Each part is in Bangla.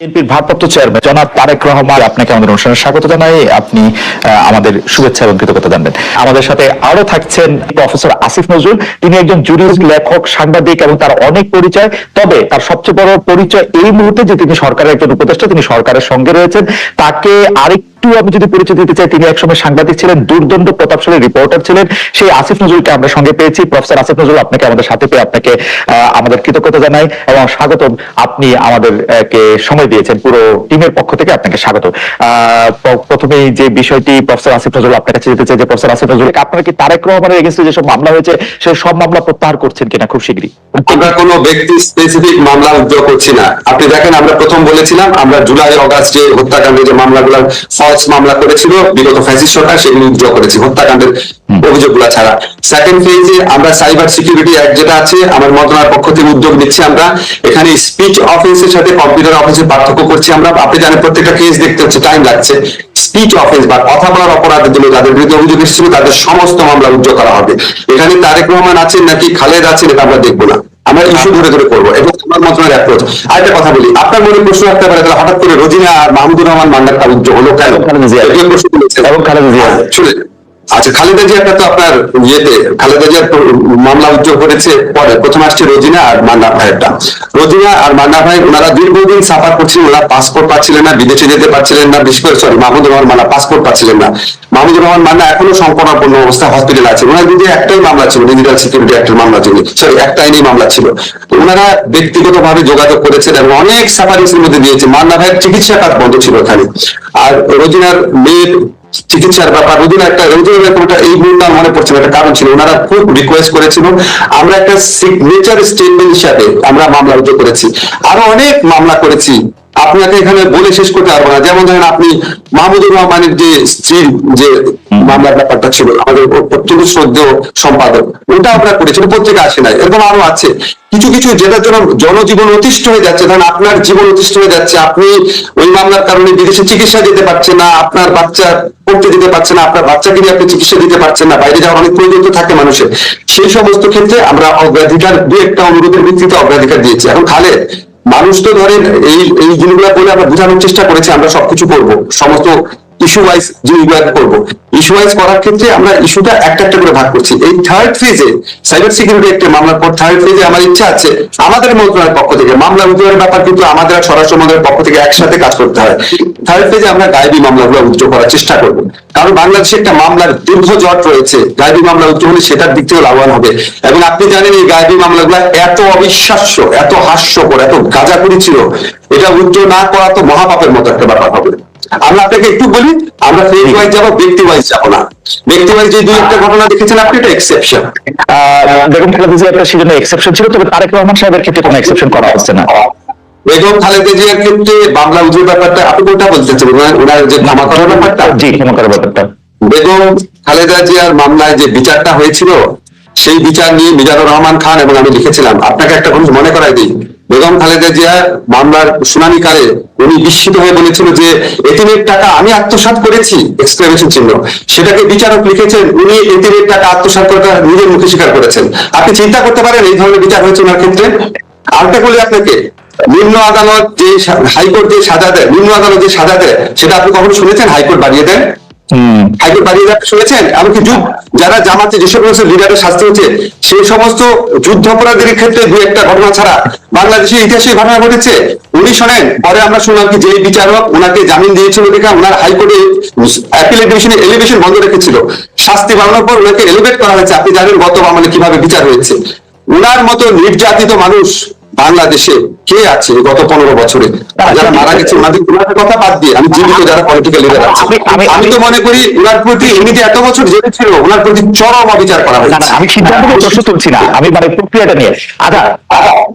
বিএনপির ভারপ্রাপ্ত চেয়ারম্যান জনাব তারেক রহমান আপনাকে আমাদের অনুষ্ঠানে স্বাগত জানাই। আপনি আমাদের শুভেচ্ছা এবং কৃতজ্ঞতা জানবেন। আমাদের সাথে আরও থাকছেন প্রফেসর আসিফ নজরুল। তিনি একজন লেখক সাংবাদিক এবং তার অনেক পরিচয়। তবে তার সবচেয়ে বড় পরিচয় এই মুহূর্তে যে তিনি সরকারের একজন উপদেষ্টা তিনি সরকারের সঙ্গে রয়েছেন। তাকে আরেকটু আমি যদি পরিচয় দিতে চাই তিনি একসময় সাংবাদিক ছিলেন দুর্দণ্ড প্রতাপশালী রিপোর্টার ছিলেন। সেই আসিফ নজরুলকে আমরা সঙ্গে পেয়েছি। প্রফেসর আসিফ নজরুল আপনাকে আমাদের সাথে পেয়ে আপনাকে আমাদের কৃতজ্ঞতা জানাই এবং স্বাগতম। আপনি আমাদের আহ, সময় দিয়েছেন পুরো টিমের পক্ষ থেকে আপনাকে স্বাগত। আহ, প- প্রথমেই যে বিষয়টি প্রফেসর আসিফ নজরুল আপনার কাছে যেতে চাই যে প্রফেসর আসিফ নজরুল আপনারা কি তারেক রহমানের এগেন্স্টে যেসব মামলা হয়েছে সেই সব মামলা প্রত্যাহার করছেন কিনা খুব শীঘ্রই আমরা কোনো ব্যক্তি স্পেসিফিক মামলা উদ্যোগ করছি না। আপনি দেখেন আমরা প্রথম বলেছিলাম আমরা জুলাই অগাস্টে হত্যাকাণ্ডে যে মামলাগুলো ফলস মামলা করেছিল বিগত ফ্যাসিস্ট সরকার সেগুলো উদ্যোগ করেছি হত্যাকাণ্ডের অভিযোগগুলো ছাড়া। সেকেন্ড ফেজে আমরা সাইবার সিকিউরিটি অ্যাক্ট যেটা আছে আমার মন্ত্রণালয়ের পক্ষ থেকে উদ্যোগ নিচ্ছি আমরা। এখানে স্পিচ অফিসের সাথে কম্পিউটার অফিসের পার্থক্য করছি আমরা। আপনি জানেন প্রত্যেকটা কেস দেখতে হচ্ছে টাইম লাগছে। স্পিচ অফিস বা কথা বলার অপরাধের জন্য যাদের বিরুদ্ধে অভিযোগ এসেছিল তাদের সমস্ত মামলা উদ্যোগ করা হবে। এখানে তারেক রহমান আছেন নাকি খালেদ আছেন এটা আমরা দেখব না। আমরা ইস্যু ধরে ধরে করব এবং আমার মন্ত্রণালয়ের অ্যাপ্রোচ আরেকটা কথা বলি আপনার মনে প্রশ্ন রাখতে পারে তাহলে হঠাৎ করে রোজিনা আর মাহমুদুর রহমান মান্ডারটা উদ্যোগ হলো কেন? এবং খালেদা জিয়া। শুনেন আচ্ছা খালেদা জিয়াটা তো আপনার ইয়েতে, খালেদা জিয়ার মামলা উদ্যোগ করেছে পরে, প্রথম আসছে রোজিনা আর মান্না ভাইয়েরটা। রোজিনা আর মান্না ভাই, ওনারা দীর্ঘদিন সাফার করছিলেন, ওনারা পাসপোর্ট পাচ্ছিলেন না, বিদেশে যেতে পারছিলেন না, বিশেষ করে সরি মাহমুদুর রহমান মান্না পাসপোর্ট পাচ্ছিলেন না। মাহমুদুর রহমান মান্না এখনও সংকটাপন্ন অবস্থায় হসপিটালে আছে। ওনার কিন্তু একটাই মামলা ছিল ডিজিটাল সিকিউরিটি অ্যাক্টের মামলা ছিল সরি একটা আইনি মামলা ছিল। ওনারা ব্যক্তিগতভাবে যোগাযোগ করেছেন এবং অনেক সাফারিংস এর মধ্যে দিয়েছে। মান্না ভাইয়ের চিকিৎসা কাজ বন্ধ ছিল ওখানে। আর রোজিনার মেয়ের চিকিৎসার ব্যাপার। ওদের একটা ওদের ব্যাপারটা এই মুহূর্তে মনে পড়ছে একটা কারণ ছিল। ওনারা খুব রিকোয়েস্ট করেছিল। আমরা একটা সিগনেচার স্টেটমেন্ট হিসাবে আমরা মামলা রুজু করেছি। আরও অনেক মামলা করেছি। আপনাকে এখানে বলে শেষ করতে পারব না। যেমন ধরেন আপনি মাহমুদুর রহমানের যে স্ত্রীর যে মামলার ব্যাপারটা ছিল, আমাদের অত্যন্ত শ্রদ্ধেয় সম্পাদক, ওটা আমরা করেছি পত্রিকা আসে নাই, এরকম আরও আছে। কিছু কিছু যেটার জন্য জনজীবন অতিষ্ঠ হয়ে যাচ্ছে, ধরেন আপনার জীবন অতিষ্ঠ হয়ে যাচ্ছে, আপনি ওই মামলার কারণে বিদেশে চিকিৎসা দিতে পারছেন না, আপনার বাচ্চা পড়তে দিতে পারছে না, আপনার বাচ্চাকে নিয়ে আপনি চিকিৎসা দিতে পারছেন না, বাইরে যাওয়ার অনেক প্রয়োজন থাকে মানুষের। সেই সমস্ত ক্ষেত্রে আমরা অগ্রাধিকার, দু একটা অনুরোধের ভিত্তিতে অগ্রাধিকার দিয়েছি। এখন খালে মানুষ তো ধরেন এই এই জিনিসগুলো বলে আমরা বোঝানোর চেষ্টা করেছি, আমরা সবকিছু করব। সমস্ত ইস্যু ওয়াইজ জিনিসগুলো করব। ইস্যু ওয়াইজ করার ক্ষেত্রে আমরা ইস্যুটা একটা একটা করে ভাগ করছি। এই থার্ড ফেজে সাইবার সিকিউরিটি একটা মামলার পর থার্ড ফেজে আমার ইচ্ছা আছে আমাদের মন্ত্রণালয়ের পক্ষ থেকে, মামলা উদ্যোগের ব্যাপার কিন্তু আমাদের স্বরাষ্ট্র মন্ত্রণালয়ের পক্ষ থেকে একসাথে কাজ করতে হয়। থার্ড ফেজে আমরা গায়েবী মামলাগুলো উদ্যোগ করার চেষ্টা করব। কারণ বাংলাদেশে একটা মামলার দীর্ঘ জট রয়েছে। গায়েবী মামলা উদ্যোগ হলে সেটার দিক থেকে লাভবান হবে। এবং আপনি জানেন এই গায়েবী মামলাগুলো এত অবিশ্বাস্য, এত হাস্যকর, এত গাঁজাখুরি ছিল। এটা উদ্যোগ না করা তো মহাপাপের মতো একটা ব্যাপার হবে। আমরা আপনাকে একটু বলি আমরা ফেজ ওয়াইজ যাব ব্যক্তি ওয়াইজ যাব না। ব্যক্তি ওয়াইজ যে দুই একটা ঘটনা দেখেছেন আপনি এটা এক্সেপশন বেগম খালেদা জিয়া একটা সেজন্য এক্সেপশন ছিল তবে তারেক রহমান সাহেবের ক্ষেত্রে কোনো এক্সেপশন করা হচ্ছে না। বেগম খালেদা জিয়ার ক্ষেত্রে বাংলা ব্যাপারটা আপনি কোনটা বলতেছেন ওনার- ওনার যে ক্ষমা করার ব্যাপারটা? জি ক্ষমা করার ব্যাপারটা। বেগম খালেদা জিয়ার মামলায় যে বিচারটা হয়েছিল সেই বিচার নিয়ে মিজানুর রহমান খান এবং আমি লিখেছিলাম। আপনাকে একটা মনে করাই দিই। বেগম খালেদা জিয়া মামলার শুনানিকালে উনি বিস্মিত হয়ে বলেছিল যে, এতিমের টাকা আমি আত্মসাৎ করেছি এক্সক্লেমেশন চিহ্ন। সেটাকে বিচারক লিখেছেন, উনি এতিমের টাকা আত্মসাৎ করে নিজের মুখে স্বীকার করেছেন। আপনি চিন্তা করতে পারেন, এই ধরনের বিচার হয়েছে ওনার ক্ষেত্রে। আরেকটা বলি আপনাকে, নিম্ন আদালত যে হাইকোর্ট যে সাজা দেয়, নিম্ন আদালত যে সাজা দেয়, সেটা আপনি কখনো শুনেছেন? হাইকোর্ট বাড়িয়ে হম হাইকোর্ট বাড়িয়ে শুনেছেন? এমনকি যারা জামাতে লিডারের শাস্তি হচ্ছে, সেই সমস্ত যুদ্ধ ক্ষেত্রে দু একটা ঘটনা ছাড়া বাংলাদেশের ইতিহাসে ঘটনা ঘটেছে। উনি শোনেন, পরে আমরা শুনলাম কি যে বিচারক ওনাকে জামিন দিয়েছিল দেখা ওনার হাইকোর্টে ডিভিশনে এলিভেশন বন্ধ রেখেছিল। শাস্তি বাড়ানোর পর ওনাকে এলিভেট করা হয়েছে। আপনি জানেন গত আমলে কীভাবে বিচার হয়েছে। উনার মতো নির্যাতিত মানুষ বাংলাদেশে কে আছে গত পনেরো বছরে? যারা মারা গেছে ওনাদের ওনাদের কথা বাদ দিয়ে আমি জীবিত যারা পলিটিক্যাল লিডার আছে। আমি- তো মনে করি ওনার প্রতি এমনিতে এত বছর জেলে ছিল ওনার প্রতি চরম অবিচার করা হয়েছে। আমি সিদ্ধান্ত প্রশ্ন তুলছি না। আমি মানে প্রক্রিয়াটা নিয়ে আধা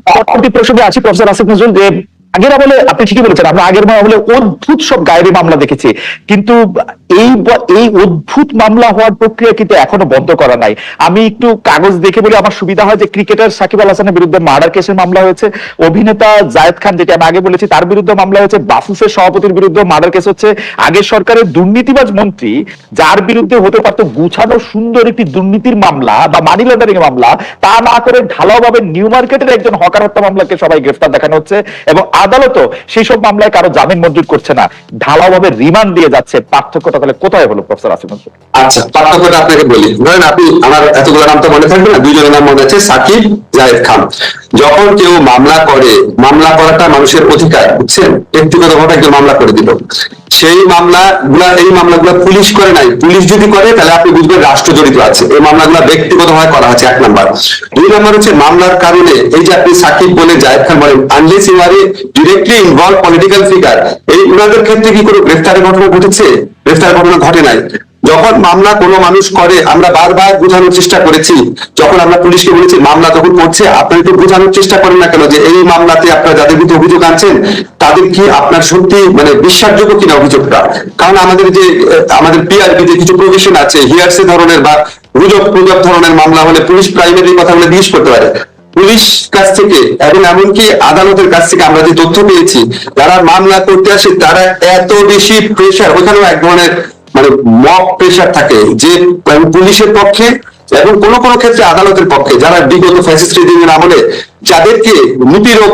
পরবর্তী প্রসঙ্গে আছি প্রফেসর আসিফ নজরুল যে আগের আমলে আপনি ঠিকই বলেছেন, আমরা আগের আমলে অদ্ভুত সব গায়েবী মামলা দেখেছি, কিন্তু এই এই অদ্ভুত মামলা হওয়ার প্রক্রিয়া কিন্তু এখনও বন্ধ করা নাই। আমি একটু কাগজ দেখে বলে, আমার সুবিধা হয় যে ক্রিকেটার সাকিব আল হাসানের বিরুদ্ধে মার্ডার কেসের মামলা হয়েছে। অভিনেতা জায়েদ খান, যেটা আমি আগে বলেছি, তার বিরুদ্ধে মামলা হয়েছে। বাফুফের সভাপতির বিরুদ্ধে মার্ডার কেস হচ্ছে। আগের সরকারের দুর্নীতিবাজ মন্ত্রী, যার বিরুদ্ধে হতে পারতো গুছানো সুন্দর একটি দুর্নীতির মামলা বা মানি লন্ডারিং মামলা, তা না করে ঢালাওভাবে নিউ মার্কেটের একজন হকার হত্যা মামলাকে সবাই গ্রেফতার দেখানো হচ্ছে এবং আদালতও সেই সব মামলায় কারও জামিন মঞ্জুর করছে না। ঢালাওভাবে রিমান্ড দিয়ে যাচ্ছে। পার্থক্যটা তাহলে কোথায় হলো প্রফেসর আসিফ আচ্ছা পার্থক্যটা আপনাকে বলি। ধরেন আপনি আমার এতগুলো নাম তো মনে থাকবে না, দুইজনের নাম মনে আছে, সাকিব, জায়েদ খান। যখন কেউ মামলা করে, মামলা করাটা মানুষের অধিকার, বুঝছেন? ব্যক্তিগত ভাবে একজন মামলা করে দিল। সেই মামলা গুলা এই মামলাগুলো পুলিশ করে নাই। পুলিশ যদি করে, তাহলে আপনি বুঝবেন রাষ্ট্র জড়িত আছে। এই মামলাগুলো ব্যক্তিগত ভাবে করা হচ্ছে এক নাম্বার। দুই নাম্বার হচ্ছে, মামলার কারণে এই যে আপনি সাকিব বলে জায়েদ খান বলেন unless you are directly involve political figure এই উনাদের ক্ষেত্রে কি কোনো গ্রেফতারের ঘটনা ঘটেছে? গ্রেফতার ঘটনা ঘটে নাই। যখন মামলা কোনো মানুষ করে, আমরা বারবার বোঝানোর চেষ্টা করেছি। যখন আমরা পুলিশকে বলেছি, মামলা যখন করছে আপনারা একটু বোঝানোর চেষ্টা করেন না কেন যে এই মামলাতে আপনারা যাদের বিরুদ্ধে অভিযোগ আনছেন, তাদের কি আপনার সত্যি মানে বিশ্বাসযোগ্য কিনা অভিযোগটা? কারণ আমাদের যে, আমাদের পিআরপি যে কিছু প্রভিশন আছে হিয়ারসে ধরনের বা গুজব গুজব ধরনের মামলা হলে পুলিশ প্রাইমারি কথা বলে জিজ্ঞেস করতে পারে। পুলিশ কাছ থেকে এবং এমনকি আদালতের কাছ থেকে আমরা যে তথ্য পেয়েছি, যারা মামলা করতে আসে, তারা এত বেশি প্রেশার ওখানেও এক ধরনের মানে মক প্রেশার থাকে যে পুলিশের পক্ষে এবং কোন কোন ক্ষেত্রে আদালতের পক্ষে, যারা বিগত ফ্যাসিস্ট আমলে যাদেরকে নিপীড়ক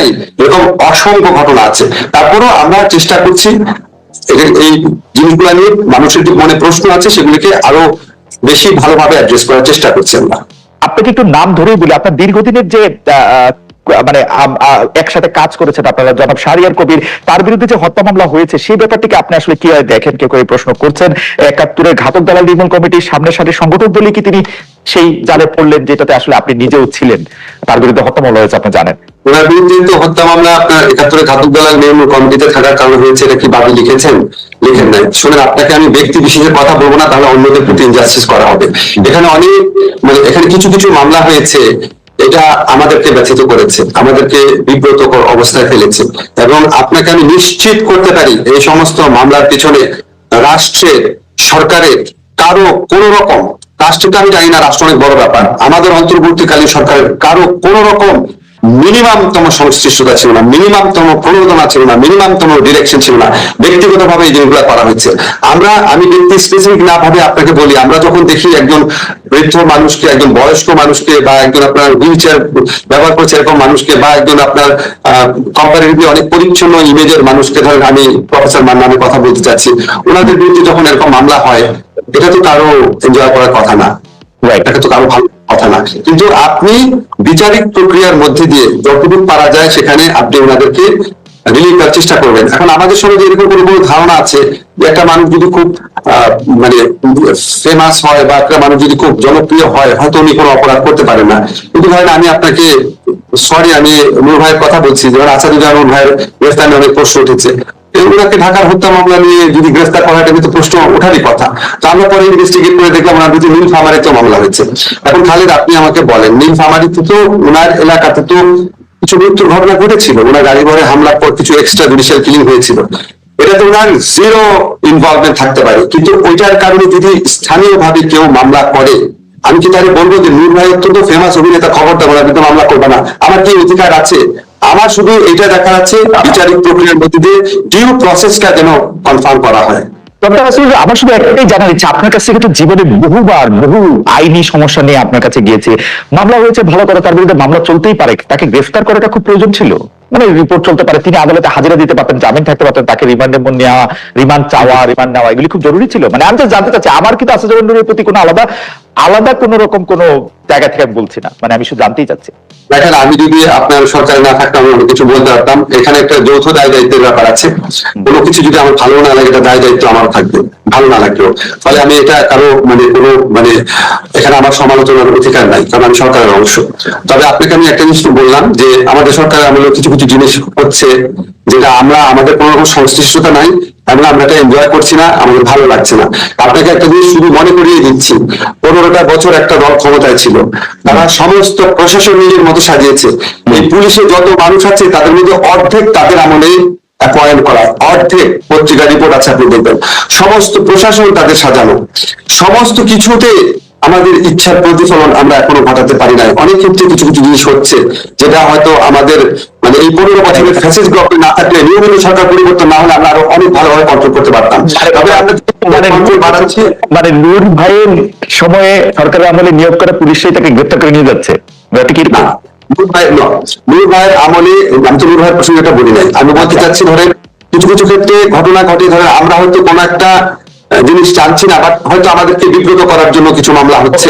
নাই, এরকম অসংখ্য ঘটনা আছে। তারপরেও আমরা চেষ্টা করছি এই জিনিসগুলো নিয়ে মানুষের যে মনে প্রশ্ন আছে সেগুলিকে আরও বেশি ভালোভাবে অ্যাড্রেস করার চেষ্টা করছি আমরা। আপনাকে একটু নাম ধরেই বলি, আপনার দীর্ঘদিনের যে মানে একসাথে কাজ করেছেন আপনারা জনাব শাহরিয়ার কবির। তার বিরুদ্ধে যে হত্যা মামলা হয়েছে, সেই ব্যাপারটিকে আপনি আসলে কীভাবে দেখেন? কেউ কেউ প্রশ্ন করছেন। একাত্তরের ঘাতক দালাল নির্মূল কমিটির সামনে সাথে সংগঠক বলে কি তিনি সেই জালে পড়লেন যেটাতে আসলে আপনি নিজেও ছিলেন? তার বিরুদ্ধে হত্যা মামলা হয়েছে, আপনি জানেন। ওনার বিরুদ্ধে তো হত্যা মামলা আপনার একাত্তরে ঘাতক দালাল নির্মূল কমিটিতে থাকার কারণে হয়েছে, এটা কি বাবি লিখেছেন? লিখেন নাই। শুনেন, আপনাকে আমি ব্যক্তি বিশেষের কথা বলব না, তাহলে অন্যদের প্রতি ইনজাস্টিস করা হবে। এখানে অনেক মানে এখানে কিছু কিছু মামলা হয়েছে এটা আমাদেরকে ব্যথিত করেছে, আমাদেরকে বিব্রতকর অবস্থায় ফেলেছে এবং আপনাকে আমি নিশ্চিত করতে পারি এই সমস্ত মামলার পিছনে রাষ্ট্রের, সরকারের কারও কোন রকম, রাষ্ট্রকে আমি জানি না, রাষ্ট্র অনেক বড় ব্যাপার, আমাদের অন্তর্বর্তীকালীন সরকারের কারও কোন রকম মিনিমাম তম সংশ্লিষ্টতা ছিল না মিনিমাম তম প্রণোদনা ছিল না মিনিমাম তম ডিরেকশন ছিল না ব্যক্তিগত ভাবে এই জিনিসগুলো করা হয়েছে। আমরা আমি ব্যক্তি স্পেসিফিক না ভাবে আপনাকে বলি আমরা যখন দেখি একজন বৃদ্ধ মানুষকে একজন বয়স্ক মানুষকে বা একজন আপনার হুইল চেয়ার ব্যবহার করছে এরকম মানুষকে বা একজন আপনার কম্পারেটিভলি অনেক পরিচ্ছন্ন ইমেজের মানুষকে ধরেন আমি প্রফেসর মান নামে কথা বলতে চাচ্ছি ওনাদের বিরুদ্ধে যখন এরকম মামলা হয় এটা তো কারও এনজয় করার কথা না। রাইট এটা তো কারও ভালো কথা না কিন্তু আপনি বিচারিক প্রক্রিয়ার মধ্যে দিয়ে যতটুকু পারা যায় সেখানে আপনি ওনাদেরকে রিলিভ করার চেষ্টা করবেন। এখন আমাদের সমাজে এরকম কোনো কোনো ধারণা আছে যে একটা মানুষ যদি খুব মানে ফেমাস হয় বা একটা মানুষ যদি খুব জনপ্রিয় হয়, হয়তো উনি কোনো অপরাধ করতে পারে না। কিন্তু ধরেন আমি আপনাকে সরি আমি নূর ভাইয়ের কথা বলছি। যেমন আসাদুজ্জামান নূর ভাইয়ের গ্রেফতার অনেক প্রশ্ন উঠেছে। ওনাকে ঢাকার হত্যা মামলা নিয়ে যদি গ্রেফতার করা এটা কিন্তু প্রশ্ন ওঠারই কথা। তো আমরা পরে ইনভেস্টিগেট করে দেখলাম, ওনার বিরুদ্ধে নীল ফামারিতে মামলা হয়েছে। এখন খালিদ, আপনি আমাকে বলেন নীল ফামারিতে তো, ওনার এলাকাতে তো কিছু মৃত্যুর ঘটনা ঘটেছিল। ওনার গাড়ি ঘরে হামলার পর কিছু এক্সট্রা জুডিশিয়াল কিলিং হয়েছিল। এটা তো ওনার জিরো ইনভলভমেন্ট থাকতে পারে। কিন্তু ওইটার কারণে যদি স্থানীয় ভাবে কেউ মামলা করে, আমি কি তাহলে বলব যে নূর ভাই অত্যন্ত ফেমাস অভিনেতা খবরটা ওনার বিরুদ্ধে মামলা করবে না? আমার কি অধিকার আছে? আমার শুধু এটা দেখা যাচ্ছে বিচারিক প্রক্রিয়ার মধ্যে দিয়ে ডিউ প্রসেসটা যেন কনফার্ম করা হয়। আমার শুধু একটাই জানা ইচ্ছা, আপনার কাছ থেকে তো জীবনে বহুবার বহু আইনি সমস্যা নিয়ে আপনার কাছে গিয়েছে। মামলা হয়েছে ভালো করে, তার বিরুদ্ধে মামলা চলতেই পারে, তাকে গ্রেফতার করাটা খুব প্রয়োজন ছিল। মানে রিপোর্ট চলতে পারে, তিনি আদালতে হাজিরা দিতে পারতেন, জামিন থাকতে পারতেন, তাকে রিমান্ডে নেওয়া রিমান্ড চাওয়া রিমান্ড নেওয়া, এগুলি খুব জরুরি ছিল। মানে আমি তো জানতে চাচ্ছি, আমার কিন্তু আসাদুর নূরের প্রতি কোনো আলাদা আলাদা কোনো রকম কোনো জায়গা থেকে আমি বলছি না। মানে আমি শুধু জানতেই চাচ্ছি। দেখেন, আমি যদি আপনার সরকারে না থাকতাম, আমি কিছু বলতে পারতাম। এখানে একটা যৌথ দায় দায়িত্বের ব্যাপার আছে। কোনো কিছু যদি আমার ভালো না লাগে দায় দায়িত্ব আমার থাকবে। ভালো না লাগলেও। ফলে আমি এটা কারও মানে কোনো মানে এখানে আমার সমালোচনার অধিকার নাই, কারণ আমি সরকারের অংশ। তবে আপনাকে আমি একটা জিনিস বললাম যে, আমাদের সরকার আমলে কিছু জিনিস হচ্ছে যেটা আমরা, আমাদের কোনো রকম সংশ্লিষ্টতা নাই এবং আমরা এটা এনজয় করছি না, আমাদের ভালো লাগছে না। আপনাকে একটা জিনিস শুধু মনে করিয়ে দিচ্ছি, পনেরোটা বছর একটা দল ক্ষমতায় ছিল, তারা সমস্ত প্রশাসন নিজের মতো সাজিয়েছে। এই পুলিশে যত মানুষ আছে, তাদের মধ্যে অর্ধেক তাদের আমলে অ্যাপয়েন্ট করা, অর্ধেক পত্রিকা রিপোর্ট আছে আপনি দেখবেন। সমস্ত প্রশাসন তাদের সাজানো। সমস্ত কিছুতে আমাদের ইচ্ছার প্রতিফলন আমরা এখনও ঘটাতে পারি না অনেক ক্ষেত্রে কিছু কিছু জিনিস হচ্ছে যেটা হয়তো আমাদের মানে এই পনেরো বছরের ফ্যাসিস গভর্নমেন্ট না থাকলে নিয়মিত সরকার পরিবর্তন না হলে আমরা আরও অনেক ভালোভাবে কন্ট্রোল করতে পারতাম। তবে আমরা মানে নূর ভাইয়ের সময়ে সরকারের আমলে নিয়োগ করা পুলিশই তাকে গ্রেপ্তার করে নিয়ে যাচ্ছে। ব্যাপারটা কি না নূর ভাইয়ের নূর ভাইয়ের আমলে আমি তো নূর ভাইয়ের প্রসঙ্গে বলি নাই। আমি বলতে চাচ্ছি ধরেন কিছু কিছু ক্ষেত্রে ঘটনা ঘটে ধরেন আমরা হয়তো কোনো একটা জিনিস চাচ্ছি না বাট হয়তো আমাদেরকে বিব্রত করার জন্য কিছু মামলা হচ্ছে।